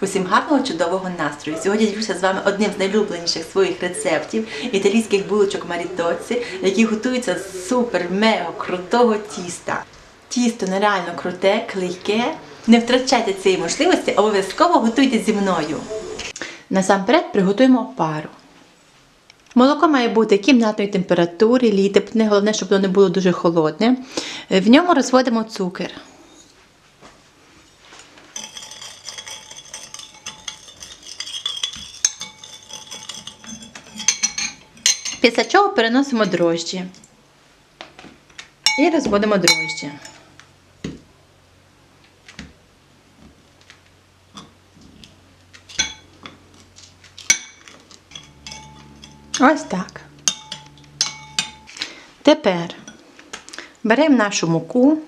Усім гарного чудового настрою. Сьогодні ділюся з вами одним з найулюбленіших своїх рецептів італійських булочок марітоці, які готуються з супер мега крутого тіста. Тісто нереально круте, клейке. Не втрачайте цієї можливості, обов'язково готуйте зі мною. Насамперед приготуємо пару. Молоко має бути кімнатної температури, літепне, головне, щоб воно не було дуже холодне. В ньому розводимо цукор. Після чого переносимо дрожджі. І розводимо дрожджі. Ось так. Тепер беремо нашу муку,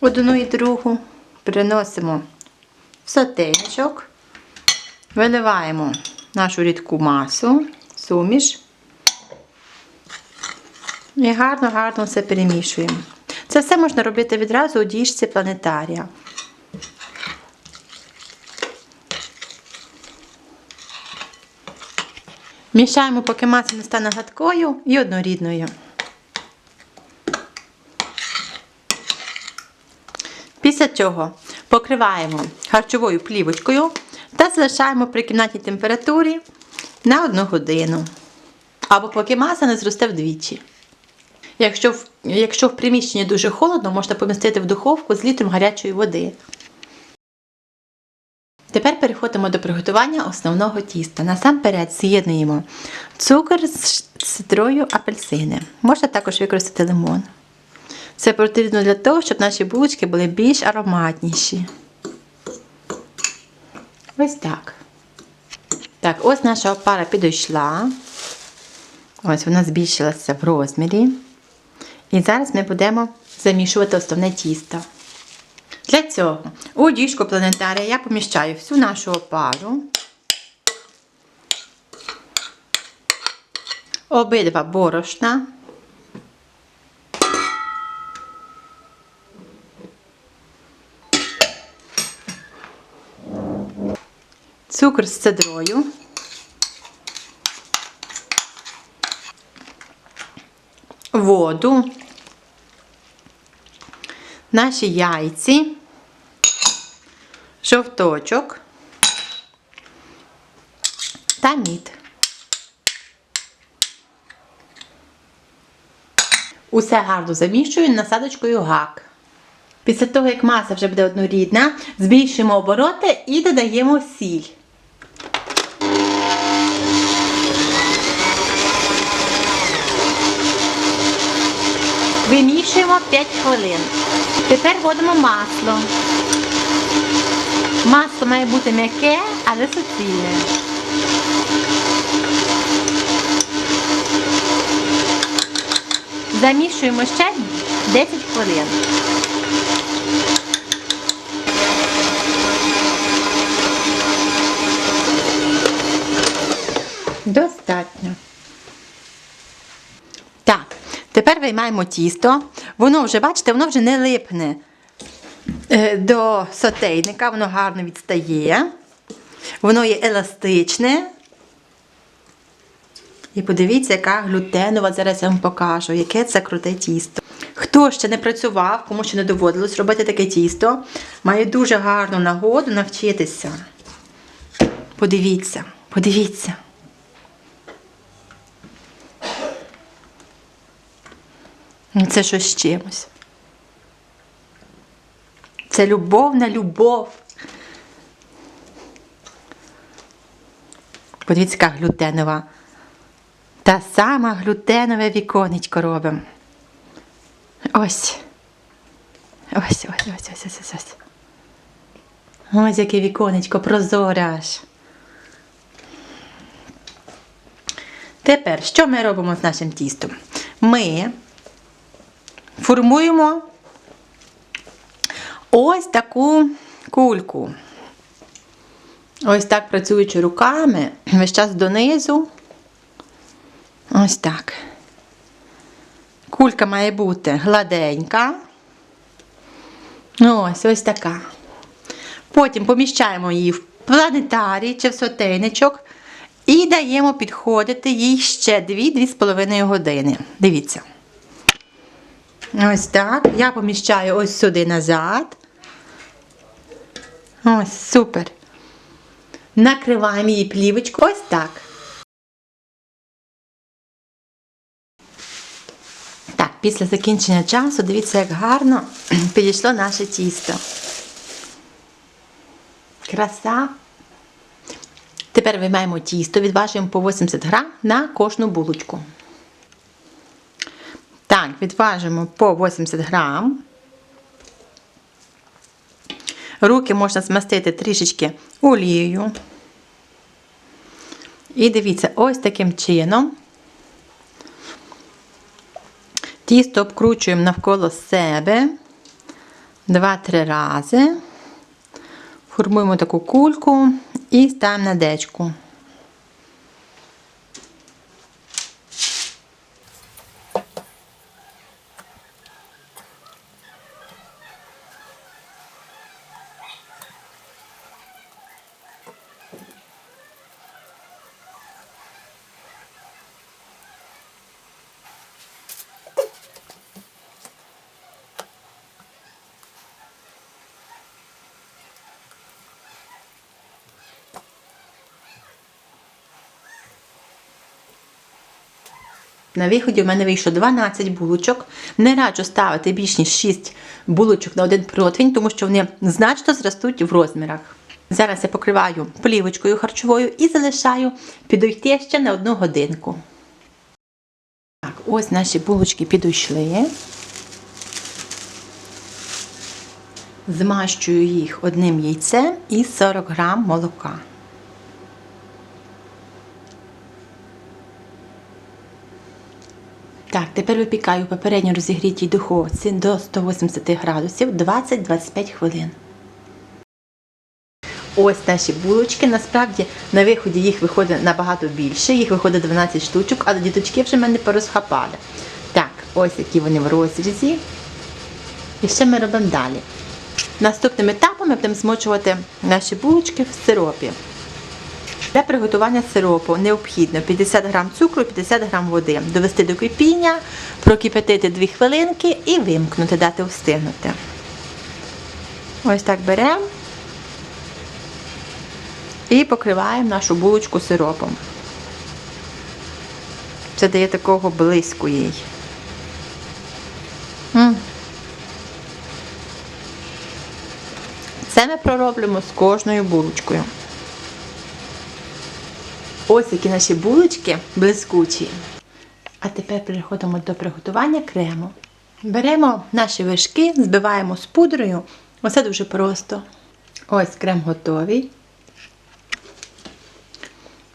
одну і другу, переносимо в сотейничок, виливаємо нашу рідку масу, суміш і гарно-гарно все перемішуємо. Це все можна робити відразу у діжці планетарія. Мішаємо, поки маса не стане гладкою і однорідною. Після цього покриваємо харчовою плівочкою та залишаємо при кімнатній температурі на 1 годину. Або поки маса не зросте вдвічі. Якщо в, якщо в приміщенні дуже холодно, можна помістити в духовку з літром гарячої води. Тепер переходимо до приготування основного тіста. Насамперед з'єднуємо цукор з цитрою апельсини. Можна також використати лимон. Це потрібно для того, щоб наші булочки були більш ароматніші. Ось так. Так, ось наша опара підійшла. Ось вона збільшилася в розмірі. І зараз ми будемо замішувати основне тісто. Для цього у діжку планетарія я поміщаю всю нашу опару, обидва борошна, цукор з цедрою, воду, наші яйці, жовточок та мід. Усе гарно замішую насадочкою гак. Після того, як маса вже буде однорідна, збільшуємо обороти і додаємо сіль. Вимішуємо 5 хвилин. Тепер вводимо масло. Масло має бути м'яке, але суцільне. Замішуємо ще 10 хвилин. Достатньо. Тепер виймаємо тісто. Воно вже, бачите, воно вже не липне е, до сотейника, воно гарно відстає. Воно є еластичне. І подивіться, яка глютенова, зараз я вам покажу, яке це круте тісто. Хто ще не працював, кому ще не доводилось робити таке тісто, має дуже гарну нагоду навчитися. Подивіться, подивіться. Це щось з чимось. Це любов на любов. Подивіться, яка глютенова. Та сама глютенове віконечко робимо. Ось. Ось, ось, ось, ось, ось, ось, ось. Ось яке віконечко прозоре аж. Тепер, що ми робимо з нашим тістом? Ми формуємо ось таку кульку. Ось так працюючи руками, весь час донизу. Ось так. Кулька має бути гладенька. Ну, ось ось така. Потім поміщаємо її в планетарій чи в сотейничок і даємо підходити їй ще 2-2,5 години. Дивіться. Ось так. Я поміщаю ось сюди назад. Ось, супер. Накриваємо її плівочкою. Ось так. Так, після закінчення часу, дивіться, як гарно підійшло наше тісто. Краса. Тепер виймаємо тісто, відважуємо по 80 грам на кожну булочку. Так, відважимо по 80 грам. Руки можна змастити трішечки олією. І дивіться, ось таким чином. Тісто обкручуємо навколо себе 2-3 рази. Формуємо таку кульку і ставимо на дечку. На виході в мене вийшло 12 булочок. Не раджу ставити більш ніж 6 булочок на один противень, тому що вони значно зростуть в розмірах. Зараз я покриваю плівочкою харчовою і залишаю підійти ще на одну годинку. Так, ось наші булочки підійшли. Змащую їх одним яйцем і 40 грам молока. Так, тепер випікаю в попередньо розігрітій духовці до 180 градусів 20-25 хвилин. Ось наші булочки. Насправді на виході їх виходить набагато більше, їх виходить 12 штучок, але діточки вже мене порозхапали. Так, ось які вони в розрізі. І що ми робимо далі? Наступним етапом ми будемо змочувати наші булочки в сиропі. Для приготування сиропу необхідно 50 г цукру, 50 г води. Довести до кипіння, прокипятити 2 хвилинки і вимкнути, дати встигнути. Ось так беремо і покриваємо нашу булочку сиропом. Це дає такого блиску їй. Це ми пророблимо з кожною булочкою. Ось які наші булочки блискучі. А тепер переходимо до приготування крему. Беремо наші вершки, збиваємо з пудрою. Оце дуже просто. Ось крем готовий.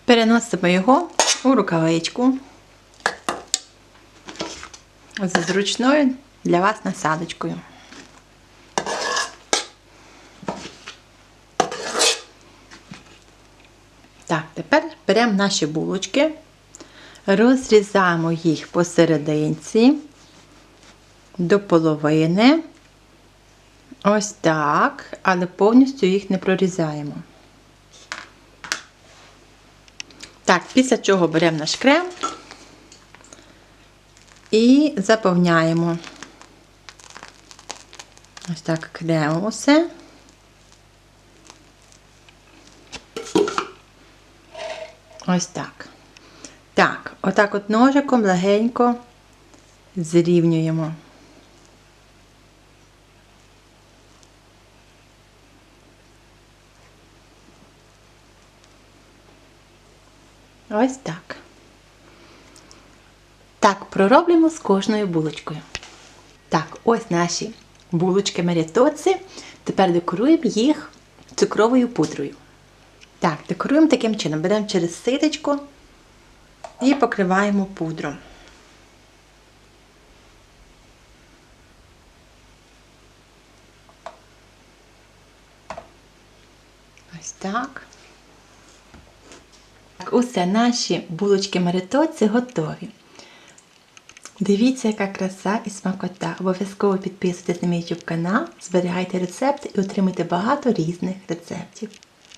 Переносимо його у рукавичку з зручною для вас насадочкою. Так, тепер беремо наші булочки, розрізаємо їх посерединці до половини. Ось так, але повністю їх не прорізаємо. Так, після чого беремо наш крем і заповняємо. Ось так кремом усе. Ось так. Так, отак от ножиком легенько зрівнюємо. Ось так. Так, пророблюємо з кожною булочкою. Так, ось наші булочки марітоці. Тепер декоруємо їх цукровою пудрою. Так, декоруємо таким чином. Беремо через ситочку і покриваємо пудром. Ось так. Так, усе наші булочки маритоці готові. Дивіться, яка краса і смакота. Обов'язково підписуйтесь на мій YouTube канал, зберігайте рецепти і отримайте багато різних рецептів.